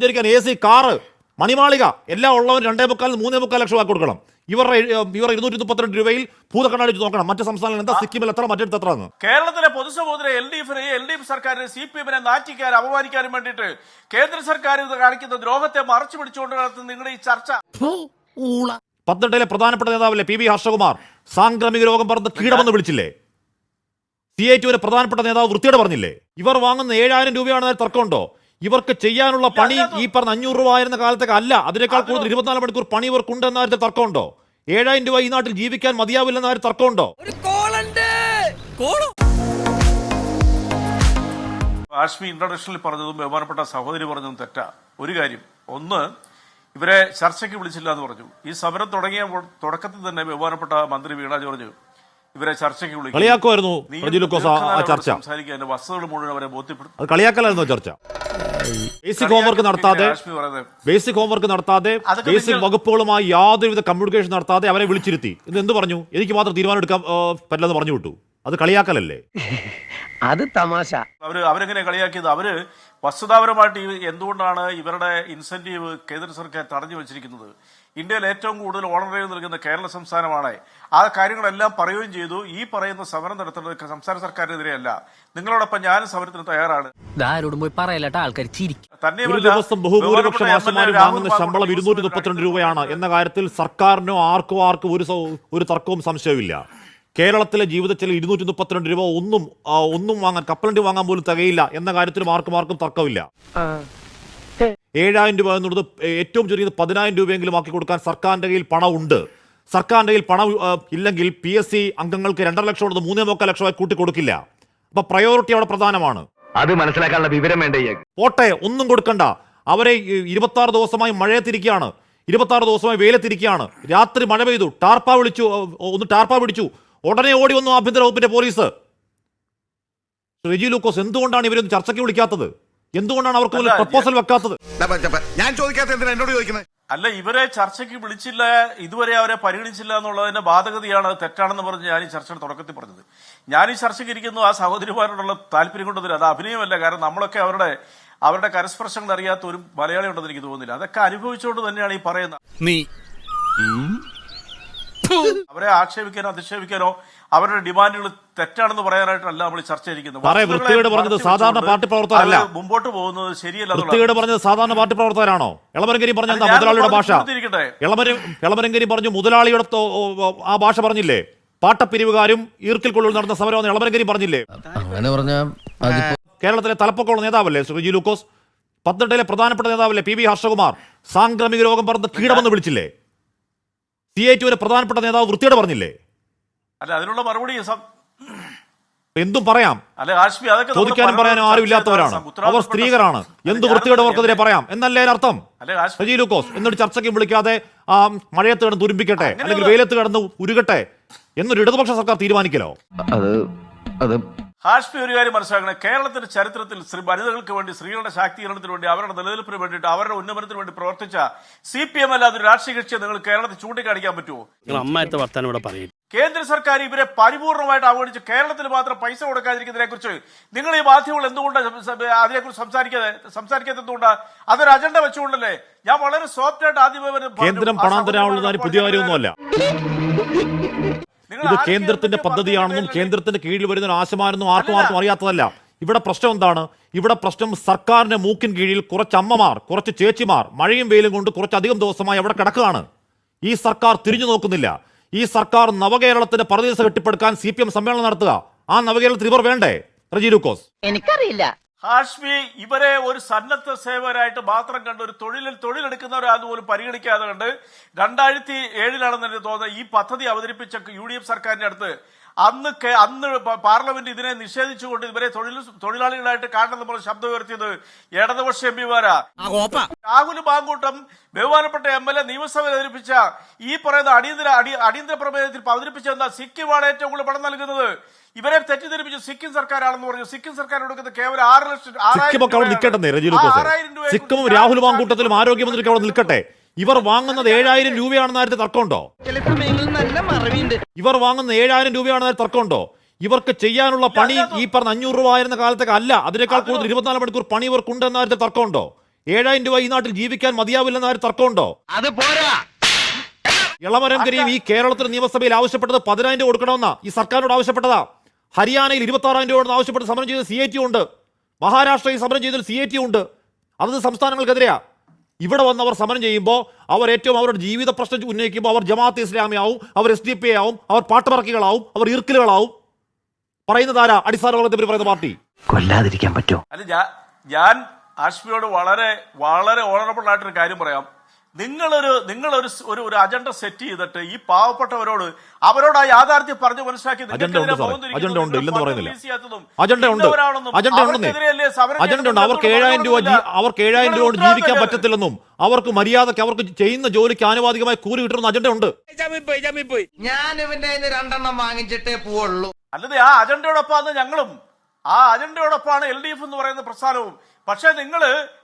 സഞ്ചരിക്കാൻ A C car മണിമാളിക എല്ലാം ഉള്ളവൻ രണ്ടേ മുക്കാൽ മൂന്നേ മുക്കാൽ ലക്ഷം ആക്കി കൊടുക്കണം. ഇവരുടെ ഇവർ ഇരുന്നൂറ്റി മുപ്പത്തിരണ്ട് രൂപയിൽ ഭൂതക്കണ്ണാടി നോക്കണം. മറ്റു സംസ്ഥാനങ്ങൾ എന്താ സിക്കിമിൽ എത്ര മറ്റെടുത്ത് എത്ര കേരളത്തിലെ പൊതുസമൂഹത്തിലെ എൽ ഡി എഫിനെ എൽ ഡി എഫ് സർക്കാരിന് സി പി എമ്മിനെ നാറ്റിക്കാനും അപമാനിക്കാനും വേണ്ടിയിട്ട് കേന്ദ്ര സർക്കാർ ഇത് കാണിക്കുന്ന ദ്രോഹത്തെ മറച്ചു പിടിച്ചുകൊണ്ട് നടത്തുന്ന നിങ്ങളുടെ ഈ ചർച്ച. പത്തനംതിട്ടയിലെ പ്രധാനപ്പെട്ട നേതാവല്ലേ പി വി ഹർഷകുമാർ? സാംക്രമിക രോഗം പറഞ്ഞ് കീടമെന്ന് വിളിച്ചില്ലേ? സി ഐ ടുവിലെ പ്രധാനപ്പെട്ട നേതാവ് വൃത്തിയോടെ പറഞ്ഞില്ലേ? ഇവർ വാങ്ങുന്ന ഏഴായിരം രൂപയാണ് തർക്കമുണ്ടോ? ഇവർക്ക് ചെയ്യാനുള്ള പണി ഈ പറഞ്ഞ അഞ്ഞൂറ് രൂപ ആയിരുന്ന കാലത്തേക്ക് അല്ല. അതിനേക്കാൾ കൂടുതൽ ഇരുപത്തിനാല് മണിക്കൂർ പണി ഇവർക്കുണ്ട് എന്ന കാര്യത്തിൽ തർക്കമുണ്ടോ? ഏഴായിരം രൂപ ഈ നാട്ടിൽ ജീവിക്കാൻ മതിയാവില്ലെന്ന കാര്യം തർക്കമുണ്ടോ? ആഷ്മി ഇന്റർനാഷണലിൽ പറഞ്ഞതും ബഹുമാനപ്പെട്ട സഹോദരി പറഞ്ഞതും തെറ്റാ. ഒരു കാര്യം ഒന്ന് ഇവരെ ചർച്ചയ്ക്ക് വിളിച്ചില്ല എന്ന് പറഞ്ഞു. ഈ സമരം തുടങ്ങിയ തുടക്കത്തിൽ തന്നെ ബഹുമാനപ്പെട്ട മന്ത്രി വീണ ജോർജ് ഇവരെ ചർച്ചയ്ക്ക് വിളിക്കും. കളിയാക്കുമായിരുന്നു ആ- ചർച്ച. അതിന്റെ വസ്തുതകൾ മുഴുവൻ അവരെ ബോധ്യപ്പെടുത്തും. അത് കളിയാക്കലായിരുന്നു ചർച്ച. ബേസിക് ഹോംവർക്ക് നടത്താതെ ബേസിക് ഹോംവർക്ക് നടത്താതെ ബേസിക് വകുപ്പുകളുമായി യാതൊരുവിധ കമ്മ്യൂണിക്കേഷൻ നടത്താതെ അവരെ വിളിച്ചിരുത്തി. ഇത് എന്ത് പറഞ്ഞു? എനിക്ക് മാത്രം തീരുമാനം എടുക്കാൻ പറ്റില്ലെന്ന് പറഞ്ഞു വിട്ടു. അത് കളിയാക്കലല്ലേ? അത് തമാശ. അവർ അവരെങ്ങനെ കളിയാക്കിയത്? അവർ വസ്തുതാപരമായിട്ട് എന്തുകൊണ്ടാണ് ഇവരുടെ ഇൻസെന്റീവ് കേന്ദ്ര സർക്കാർ തടഞ്ഞു വെച്ചിരിക്കുന്നത്? ഇന്ത്യയിൽ ഏറ്റവും കൂടുതൽ ഓണറേവ് നൽകുന്ന കേരള സംസ്ഥാനമാണ്. ആ കാര്യങ്ങളെല്ലാം പറയുകയും ചെയ്തു. ഈ പറയുന്ന സമരം നടത്തുന്നത് സംസ്ഥാന സർക്കാരിനെതിരെയല്ല. നിങ്ങളോടൊപ്പം ഞാനും സമരത്തിന് തയ്യാറാണ്. പോയി പറയലട്ട ആൾക്കാർ ഒരു ദിവസം ബഹുഭൂരിപക്ഷം വാങ്ങുന്ന രാഹുൽ ശമ്പളം ഇരുന്നൂറ്റി മുപ്പത്തിരണ്ട് രൂപയാണ് എന്ന കാര്യത്തിൽ സർക്കാരിനോ ആർക്കോ ആർക്കും ഒരു ഒരു തർക്കവും സംശയമില്ല കേരളത്തിലെ ജീവിതത്തിൽ ഇരുന്നൂറ്റി മുപ്പത്തിരണ്ട് രൂപ ഒന്നും ഒന്നും വാങ്ങാൻ കപ്പലണ്ടി വാങ്ങാൻ പോലും തികയില്ല എന്ന കാര്യത്തിലും ആർക്കും ആർക്കും തർക്കമില്ല. ഏഴായിരം രൂപ എന്നുള്ളത് ഏറ്റവും ചുരുങ്ങിയത് പതിനായിരം രൂപയെങ്കിലും ആക്കി കൊടുക്കാൻ സർക്കാരിന്റെ കയ്യിൽ പണമുണ്ട്. സർക്കാരിന്റെ കയ്യിൽ പണം ഇല്ലെങ്കിൽ പി എസ് സി അംഗങ്ങൾക്ക് രണ്ടര ലക്ഷം ഉള്ളത് മൂന്നേ മുക്കാൽ ലക്ഷമായി കൂട്ടി കൊടുക്കില്ല. അപ്പൊ പ്രയോറിറ്റി അവിടെ പ്രധാനമാണ്. അത് മനസ്സിലാക്കാനുള്ള വിവരം വേണ്ട പോട്ടെ ഒന്നും കൊടുക്കണ്ട. അവരെ ഇരുപത്തി ആറ് ദിവസമായി മഴയത്തിരിക്കുകയാണ് ഇരുപത്തി ആറ് ദിവസമായി വെയിലത്തിരിക്കുകയാണ്. രാത്രി മഴ പെയ്തു. ടാർപ്പ വിളിച്ചു ഒന്ന് ടാർപ്പ പിടിച്ചു. ഉടനെ ഓടി വന്നു ആഭ്യന്തര വകുപ്പിന്റെ പോലീസ്. റെജി ലൂക്കോസ് എന്തുകൊണ്ടാണ് ഇവരൊന്നും ചർച്ചയ്ക്ക് വിളിക്കാത്തത്? എന്തുകൊണ്ടാണ് അവർക്ക് അല്ല, പ്രപ്പോസൽ വെക്കാത്തത്? ഞാൻ ചോദിക്കാത്ത എന്തിനാ എന്നോട് ചോദിക്കുന്നത്? അല്ല ഇവരെ ചർച്ചയ്ക്ക് വിളിച്ചില്ല ഇതുവരെ അവരെ പരിഗണിച്ചില്ല എന്നുള്ളതിന്റെ ബാധകതയാണ് അത് തെറ്റാണെന്ന് പറഞ്ഞ് ഞാൻ ഈ ചർച്ചയുടെ തുടക്കത്തിൽ പറഞ്ഞത്. ഞാൻ ഈ ചർച്ചയ്ക്ക് ഇരിക്കുന്നു ആ സഹോദരിമാരോടുള്ള താല്പര്യം കൊണ്ടുവരും അത് അഭിനയമല്ല കാരണം നമ്മളൊക്കെ അവരുടെ അവരുടെ കരസ്പർശങ്ങൾ അറിയാത്ത ഒരു മലയാളി ഉണ്ടെന്ന് എനിക്ക് തോന്നുന്നില്ല. അതൊക്കെ അനുഭവിച്ചുകൊണ്ട് തന്നെയാണ് ഈ പറയുന്നത്. നീ അവരെ ആക്ഷേപിക്കാനോ അധിക്ഷേപിക്കാനോ അവരുടെ ഡിമാൻഡുകൾ തെറ്റാണെന്ന് പറയാനായിട്ടല്ല നമ്മൾ ചർച്ച വൃത്തികേട് പറഞ്ഞത് സാധാരണ പാർട്ടി പ്രവർത്തകരല്ല. മുമ്പോട്ട് പോകുന്നത് ശരിയല്ല പറഞ്ഞത് സാധാരണ പാർട്ടി പ്രവർത്തകരാണോ? ഇളമരങ്കരി പറഞ്ഞ മുതലാളിയുടെ ഭാഷ. ഇളമരങ്കരി പറഞ്ഞു മുതലാളിയുടെ ആ ഭാഷ പറഞ്ഞില്ലേ? പാട്ടപ്പിരിവുകാരും ഈർക്കിൽ കൊള്ളിൽ നടന്ന സമരം ഇളമരങ്കരി പറഞ്ഞില്ലേ? അങ്ങനെ പറഞ്ഞ കേരളത്തിലെ തലപ്പൊക്കമുള്ള നേതാവല്ലേ ശ്രീജി ലൂക്കോസ്? പത്തനംതിട്ടയിലെ പ്രധാനപ്പെട്ട നേതാവല്ലേ പി വി ഹർഷകുമാർ? സാംക്രമിക രോഗം പറഞ്ഞ് കീടമെന്ന് വിളിച്ചില്ലേ? സി ഐ ടുവിലെ പ്രധാനപ്പെട്ട നേതാവ് വൃത്തിയോടെ പറഞ്ഞില്ലേ? അല്ല അതിനുള്ള മറുപടി എന്തും പറയാം. ചോദിക്കാനും പറയാനും ആരും ഇല്ലാത്തവരാണ് അവർ സ്ത്രീകളാണ്. എന്ത് വൃത്തിയുടെ അവർക്കെതിരെ പറയാം? എന്നല്ലേ കാശ്മീർ സജി ലൂക്കോസ് എന്നിട്ട് ചർച്ചയ്ക്ക് വിളിക്കാതെ ആ മഴയത്ത് കിടന്ന് തുരുമ്പിക്കട്ടെ അല്ലെങ്കിൽ വെയിലത്ത് കിടന്ന് ഉരുകട്ടെ എന്നൊരു ഇടതുപക്ഷ സർക്കാർ തീരുമാനിക്കലോ? അത് അത് ഹാഷ്മി ഒരു കാര്യം മനസ്സിലാക്കണം. കേരളത്തിന്റെ ചരിത്രത്തിൽ സ്ത്രീ വനിതകൾക്ക് വേണ്ടി സ്ത്രീകളുടെ ശാക്തീകരണത്തിന് വേണ്ടി അവരുടെ നിലനിൽപ്പിന് വേണ്ടിയിട്ട് അവരുടെ ഉന്നമനത്തിന് വേണ്ടി പ്രവർത്തിച്ച സി പി എം അല്ലാതെ ഒരു രാഷ്ട്രീയ കക്ഷിയെ നിങ്ങൾ കേരളത്തിൽ ചൂണ്ടിക്കാണിക്കാൻ പറ്റുമോ നിങ്ങൾ അമ്മായത്തെ വർത്താനം ഇവിടെ പറയും. കേന്ദ്ര സർക്കാർ ഇവരെ പരിപൂർണമായിട്ട് അവഗണിച്ച് കേരളത്തിൽ മാത്രം പൈസ കൊടുക്കാതിരിക്കുന്നതിനെ കുറിച്ച് നിങ്ങൾ ഈ മാധ്യമങ്ങൾ എന്തുകൊണ്ട് അതിനെക്കുറിച്ച് സംസാരിക്കാതെ സംസാരിക്കാത്ത എന്തുകൊണ്ടാ? അതൊരു അജണ്ട വെച്ചുകൊണ്ടല്ലേ? ഞാൻ വളരെ സോഫ്റ്റ് ആയിട്ട് ആദ്യമേ കേന്ദ്രം പണം തരാനുള്ളത് പുതിയ കാര്യമൊന്നുമല്ല. ഇത് കേന്ദ്രത്തിന്റെ പദ്ധതിയാണെന്നും കേന്ദ്രത്തിന്റെ കീഴിൽ വരുന്ന ഒരു ആശമാരെന്നും ആർക്കും ആർക്കും അറിയാത്തതല്ല. ഇവിടെ പ്രശ്നം എന്താണ്? ഇവിടെ പ്രശ്നം സർക്കാരിന്റെ മൂക്കിൻ കീഴിൽ കുറച്ച് അമ്മമാർ കുറച്ച് ചേച്ചിമാർ മഴയും വെയിലും കൊണ്ട് കുറച്ചധികം ദിവസമായി അവിടെ കിടക്കുകയാണ്. ഈ സർക്കാർ തിരിഞ്ഞു നോക്കുന്നില്ല. ഈ സർക്കാർ നവകേരളത്തിന്റെ പറദീസ കെട്ടിപ്പടുക്കാൻ സി പി എം സമ്മേളനം നടത്തുക. ആ നവകേരളത്തിൽ ഇവർ വേണ്ടേ? റജി ലൂക്കോസ്. എനിക്കറിയില്ല. ഹാഷ്മി ഇവരെ ഒരു സന്നദ്ധ സേവകരായിട്ട് മാത്രം കണ്ട് ഒരു തൊഴിലിൽ തൊഴിലെടുക്കുന്നവരാന്ന് പോലും പരിഗണിക്കാതെ കണ്ട് രണ്ടായിരത്തി ഏഴിലാണെന്ന് എനിക്ക് തോന്നുന്നത് ഈ പദ്ധതി അവതരിപ്പിച്ച യു ഡി എഫ് സർക്കാരിന്റെ അടുത്ത് അന്ന് അന്ന് പാർലമെന്റ് ഇതിനെ നിഷേധിച്ചുകൊണ്ട് ഇവരെ തൊഴിൽ തൊഴിലാളികളായിട്ട് കാണണമെന്ന് പറഞ്ഞ് ശബ്ദം ഉയർത്തിയത് ഇടതുപക്ഷ എം പിമാരാ. രാഹുൽ മാങ്കൂട്ടം ബഹുമാനപ്പെട്ട എം എൽ എ നിയമസഭയിൽ അവതരിപ്പിച്ച ഈ പറയുന്ന അടിയന്തര അടി അടിയന്തര പ്രമേയത്തിൽ അവതരിപ്പിച്ച എന്താ സിക്കിമാണ് ഏറ്റവും കൂടുതൽ പണം നൽകുന്നത്? ഇവരെ തെറ്റിദ്ധരിപ്പിച്ച് സിക്കിം സർക്കാരാണെന്ന് പറഞ്ഞു. സിക്കിം സർക്കാർ കൊടുക്കുന്നത് കേവലം ആറ് ലക്ഷം ആറായിരം സിക്കിമൊക്കെ അവിടെ നിൽക്കട്ടെ രൂപയെ സിക്കിമും രാഹുൽ വാങ്കൂട്ടത്തിലും മാങ്കൂട്ടത്തിലും ആരോഗ്യമന്ത്രിക്ക് അവിടെ നിൽക്കട്ടെ. ഇവർ വാങ്ങുന്നത് ഏഴായിരം രൂപയാണെന്ന കാര്യത്തിൽ തർക്കമുണ്ടോ? ഇവർ വാങ്ങുന്ന ഏഴായിരം രൂപയാണെന്ന തർക്കമുണ്ടോ? ഇവർക്ക് ചെയ്യാനുള്ള പണി ഈ പറഞ്ഞ അഞ്ഞൂറ് രൂപ ആയിരുന്ന കാലത്തേക്ക് അല്ല. അതിനേക്കാൾ കൂടുതൽ ഇരുപത്തിനാല് മണിക്കൂർ പണി ഇവർക്കുണ്ട് എന്ന കാര്യത്തിൽ തർക്കമുണ്ടോ? ഏഴായിരം രൂപ ഈ നാട്ടിൽ ജീവിക്കാൻ മതിയാവില്ലെന്ന ആര് തർക്കമുണ്ടോ? അത് പോരാ. കരീം ഈ കേരളത്തിലെ നിയമസഭയിൽ ആവശ്യപ്പെട്ടത് പതിനായിരം രൂപ കൊടുക്കണമെന്ന. ഈ സർക്കാരിനോട് ആവശ്യപ്പെട്ടതാ. ഹരിയാനയിൽ ഇരുപത്തി ആറായിരം രൂപ ആവശ്യപ്പെട്ട് സമരം ചെയ്ത സി ഐ ടി ഉണ്ട്. മഹാരാഷ്ട്രയിൽ സമരം ചെയ്തതിൽ സി ഐ ടി ഉണ്ട്. അതത് സംസ്ഥാനങ്ങൾക്കെതിരെയാ. ഇവിടെ വന്ന് അവർ സമരം ചെയ്യുമ്പോൾ അവർ ഏറ്റവും അവരുടെ ജീവിത പ്രശ്നം ഉന്നയിക്കുമ്പോൾ അവർ ജമാഅത്ത് ഇസ്ലാമിയാവും അവർ എസ് ഡി പി ആവും അവർ പാട്ടുപറക്കികളാവും അവർ ഈർക്കലുകളാവും. പറയുന്നത് ആരാ? അടിസ്ഥാന വർഗത്തെ പറയുന്ന പാർട്ടി. കൊല്ലാതിരിക്കാൻ പറ്റുമോ? അല്ല ഞാൻ ഞാൻ ആഷ്മിയോട് വളരെ വളരെ ഓണറബിൾ ആയിട്ടൊരു കാര്യം പറയാം. നിങ്ങളൊരു നിങ്ങളൊരു ഒരു ഒരു അജണ്ട സെറ്റ് ചെയ്തിട്ട് ഈ പാവപ്പെട്ടവരോട് അവരോട് ആ യാഥാർത്ഥ്യം പറഞ്ഞു മനസ്സിലാക്കി അജണ്ട നിങ്ങൾക്കെതിരെ ഉണ്ട് സാറേ. പോകുന്നിരിക്കുന്നു, അജണ്ട ഉണ്ട്, ഇല്ലെന്ന് പറയുന്നില്ല. അജണ്ട ഉണ്ട്. അജണ്ട ഉണ്ടെന്നേ. അജണ്ട ഉണ്ട്. ചെയ്യുന്നത് അവർക്ക് ഏഴായിരം രൂപ. അവർക്ക് ഏഴായിരം രൂപ കൊണ്ട് ജീവിക്കാൻ പറ്റത്തില്ലെന്നും അവർക്ക് മര്യാദയ്ക്ക് അവർക്ക് ചെയ്യുന്ന ജോലിക്ക് ആനുപാതികമായി കൂലി കിട്ടുന്ന അജണ്ട ഉണ്ട്. ഞാൻ ഇവന്റെ രണ്ടെണ്ണം വാങ്ങിച്ചിട്ടേ പോവുള്ളൂ. അല്ലാതെ ആ അജണ്ടയോടൊപ്പം ഞങ്ങളും. ആ അജണ്ടയോടൊപ്പമാണ് എൽ ഡി എഫ് എന്ന് പറയുന്ന പ്രസ്ഥാനവും. പക്ഷേ നിങ്ങൾ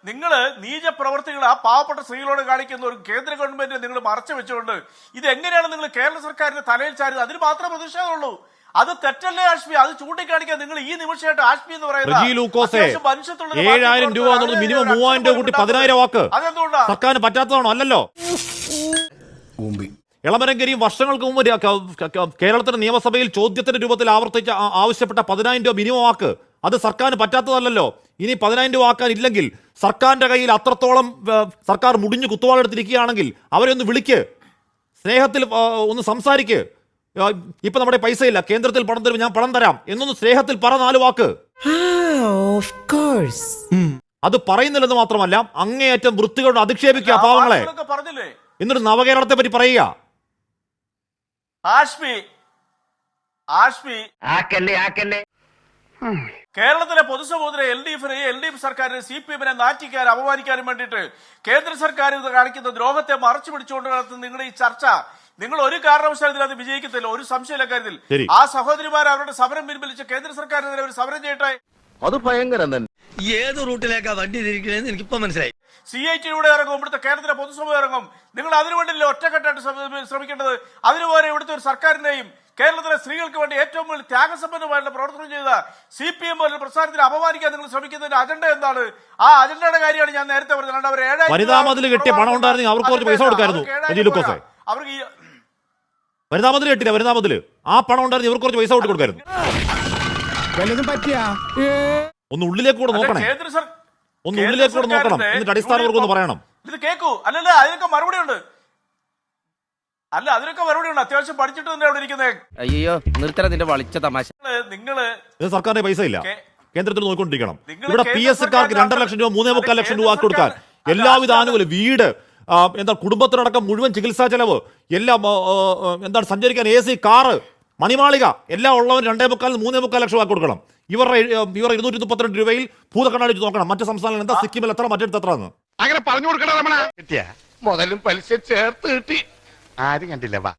നിങ്ങൾ നീച പ്രവർത്തികൾ ആ പാവപ്പെട്ട സ്ത്രീകളോട് കാണിക്കുന്ന ഒരു കേന്ദ്ര ഗവൺമെന്റ് നിങ്ങൾ മറച്ചു വെച്ചുകൊണ്ട് ഇത് എങ്ങനെയാണ് നിങ്ങൾ കേരള സർക്കാരിന്റെ തലയിൽ ചാരുന്നത്? അതിന് മാത്രമേ പ്രതിഷേധമുള്ളൂ. അത് തെറ്റല്ലേ ആഷ്മി? അത് ചൂണ്ടിക്കാണിക്കാൻ നിങ്ങൾ ഈ നിമിഷമായിട്ട് ആഷ്മി എന്ന് പറയുന്നത് ഏഴായിരം രൂപ എന്നുള്ളത് മിനിമം മൂവായിരം രൂപ കൂട്ടി പതിനായിരം വാക്ക്. അതെന്തുകൊണ്ടാണ് സർക്കാരിന് പറ്റാത്തതാണോ? അല്ലല്ലോ. ഇളമരങ്കരിയും വർഷങ്ങൾക്ക് മുമ്പ് കേരളത്തിന്റെ നിയമസഭയിൽ ചോദ്യത്തിന്റെ രൂപത്തിൽ ആവർത്തിച്ച ആവശ്യപ്പെട്ട പതിനായിരം രൂപ മിനിമം വാക്ക്. അത് സർക്കാരിന് പറ്റാത്തതല്ലല്ലോ. ഇനി പതിനായിരം രൂപ ആക്കാൻ ഇല്ലെങ്കിൽ സർക്കാരിന്റെ കയ്യിൽ അത്രത്തോളം സർക്കാർ മുടിഞ്ഞു കുത്തുവാളെടുത്തിരിക്കുകയാണെങ്കിൽ അവരെ ഒന്ന് വിളിക്ക്. സ്നേഹത്തിൽ ഒന്ന് സംസാരിക്ക്. ഇപ്പൊ നമ്മുടെ പൈസ ഇല്ല കേന്ദ്രത്തിൽ പണം തരും ഞാൻ പണം തരാം. എന്നൊന്ന് സ്നേഹത്തിൽ പറ നാല് വാക്ക്. അത് പറയുന്നില്ലെന്ന് മാത്രമല്ല അങ്ങേയറ്റം വൃത്തികളോട് അധിക്ഷേപിക്കുക പാവങ്ങളെ. എന്നിട്ട് നവകേരളത്തെ പറ്റി പറയുക. ആഷ്മി ആഷ്മി ആക്കല്ലേ ആക്കല്ലേ. കേരളത്തിലെ പൊതുസമൂഹത്തിലെ എൽ ഡി എഫിനെ എൽ ഡി എഫ് സർക്കാരിനെ സി പി എമ്മിനെ നാറ്റിക്കാനും അപമാനിക്കാനും വേണ്ടിയിട്ട് കേന്ദ്ര സർക്കാർ ഇത് കാണിക്കുന്ന ദ്രോഹത്തെ മറച്ചു പിടിച്ചുകൊണ്ട് നടത്തുന്ന നിങ്ങളുടെ ഈ ചർച്ച നിങ്ങൾ ഒരു കാരണവശാലും അത് വിജയിക്കത്തില്ല. ഒരു സംശയമില്ല കാര്യത്തിൽ. ആ സഹോദരിമാർ അവരുടെ സമരം പിൻവലിച്ച് കേന്ദ്ര സർക്കാരിനെതിരെ ഒരു സമരം ചെയ്യട്ടെ? അത് ഭയങ്കരം തന്നെ. ഏത് റൂട്ടിലേക്കാ വണ്ടി തിരിക്കണെന്ന് എനിക്കിപ്പോ മനസ്സിലായി. സി ഐ ടിയിലൂടെ ഇറങ്ങും ഇവിടുത്തെ കേരളത്തിലെ പൊതുസമൂഹം ഇറങ്ങും. നിങ്ങൾ അതിനുവേണ്ടി ഒറ്റക്കെട്ടായിട്ട് ശ്രമ- ശ്രമിക്കേണ്ടത്? അതിനുപോലെ ഇവിടുത്തെ ഒരു സർക്കാരിനെയും കേരളത്തിലെ സ്ത്രീകൾക്ക് വേണ്ടി ഏറ്റവും കൂടുതൽ ത്യാഗസമ്പന്നമായിട്ടുള്ള പ്രവർത്തനം ചെയ്ത സി പി എം പോലുള്ള പ്രസ്ഥാനത്തിന് അപമാനിക്കാൻ നിങ്ങൾ ശ്രമിക്കുന്നതിന്റെ അജണ്ട എന്താണ്? ആ അജണ്ടയുടെ കാര്യമാണ് ഞാൻ നേരത്തെ പറഞ്ഞത്. അവർ ഏഴായിരം വനിതാ കിട്ടിയ മതിൽ കെട്ടിയ പണം ഉണ്ടായിരുന്നു അവർക്ക് കുറച്ച് പൈസ കൊടുക്കായിരുന്നു. അവർക്ക് ഏഴായിരം കിട്ടില്ല ലൂക്കോസേ. അവർക്ക് ഈ വനിതാ മതിൽ കെട്ടില്ല വനിതാ മതിൽ. ആ പണം ഉണ്ടായിരുന്നു ഇവർക്ക് കുറച്ച് പൈസ കൊടുത്ത് കൊടുക്കായിരുന്നു. ഒന്ന് ഉള്ളിലേക്ക് കൂടെ നോക്കണേ. ഒന്ന് ഉള്ളിലേക്ക് കൂടെ നോക്കണം. എന്നിട്ട് അടിസ്ഥാനം പറയണം. ഇത് കേൾക്കൂ അല്ലല്ല അതിനൊക്കെ മറുപടി ഉണ്ട് അല്ല അതിനൊക്കെ മറുപടി ഉണ്ട്. അത്യാവശ്യം പഠിച്ചിട്ട് തന്നെ അവിടെ ഇരിക്കുന്നത് അയ്യോ നിർത്തല നിന്റെ വളിച്ച തമാശ. നിങ്ങൾ സർക്കാരിന്റെ ഇത് പൈസ ഇല്ല. കേന്ദ്രത്തിൽ നോക്കിക്കൊണ്ടിരിക്കണം. ഇവിടെ പി എസ് കാർക്ക് രണ്ടര ലക്ഷം രൂപ മൂന്നേ മുക്കാൽ ലക്ഷം രൂപ ആക്കി കൊടുക്കാൻ എല്ലാവിധ ആനുകൂല്യം വീട് എന്താ കുടുംബത്തിനടക്കം മുഴുവൻ ചികിത്സാ ചെലവ് എല്ലാം എന്താണ് സഞ്ചരിക്കാൻ എ സി കാറ് മണിമാളിക എല്ലാം ഉള്ളവർ രണ്ടേ മുക്കാൽ മൂന്നേ മുക്കാൽ ലക്ഷം ആക്കി കൊടുക്കണം. ഇവരുടെ ഇവർ ഇരുന്നൂറ്റി മുപ്പത്തിരണ്ട് രൂപയിൽ ഭൂതക്കണ്ണാടി നോക്കണം. മറ്റു സംസ്ഥാനങ്ങൾ എന്താ സിക്കിമിൽ എത്ര മറ്റെടുത്ത് എത്ര അങ്ങനെ പറഞ്ഞു കൊടുക്കണം മുതലും പലിശ ചേർത്ത് കിട്ടി. ആരും കണ്ടില്ല വാ.